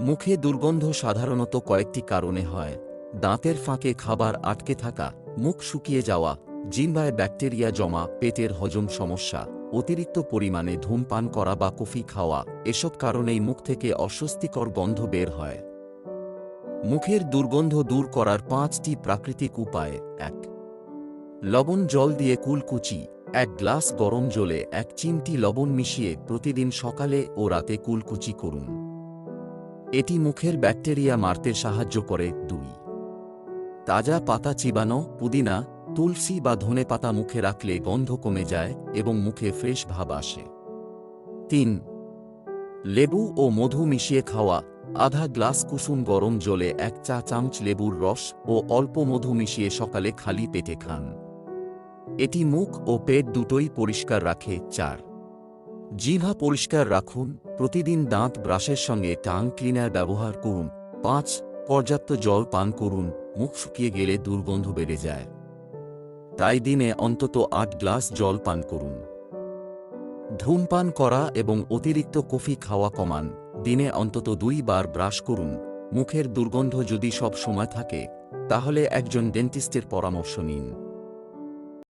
মুখে দুর্গন্ধ সাধারণত কয়েকটি কারণে হয়। দাঁতের ফাঁকে খাবার আটকে থাকা, মুখ শুকিয়ে যাওয়া জিহ্বায় ব্যাকটেরিয়া জমা, পেটের হজম সমস্যা, অতিরিক্ত পরিমাণে ধূমপান করা বা কফি খাওয়া, এসব কারণেই মুখ থেকে অস্বস্তিকর গন্ধ বের হয়। মুখের দুর্গন্ধ দূর করার পাঁচটি প্রাকৃতিক উপায়। এক, লবণ জল দিয়ে কুলকুচি। এক গ্লাস গরম জলে এক চিমটি লবণ মিশিয়ে প্রতিদিন সকালে ও রাতে কুলকুচি করুন। এটি মুখের ব্যাকটেরিয়া মারতে সাহায্য করে, দুই। তাজা পাতা চিবানো, পুদিনা, তুলসী বা ধনে পাতা মুখে রাখলে গন্ধ কমে যায় এবং মুখে ফ্রেশ ভাব আসে। তিন। লেবু ও মধু মিশিয়ে খাওয়া, আধা গ্লাস কুসুম গরম জলে এক চা চামচ লেবুর রস ও অল্প মধু মিশিয়ে সকালে খালি পেটে খান। এটি মুখ ও পেট দুটোই পরিষ্কার রাখে, চার। জিভা পরিষ্কার রাখুন প্রতিদিন দাঁত ব্রাশের সঙ্গে টাং ক্লিনার ব্যবহার করুন। পাঁচ, পর্যাপ্ত জল পান করুন। মুখ শুকিয়ে গেলে দুর্গন্ধ বেড়ে যায়। তাই দিনে অন্তত আট গ্লাস জল পান করুন। ধূমপান করা এবং অতিরিক্ত কফি খাওয়া কমান। দিনে অন্তত দুই বার ব্রাশ করুন। মুখের দুর্গন্ধ যদি সব সময় থাকে, তাহলে একজন ডেন্টিস্টের পরামর্শ নিন।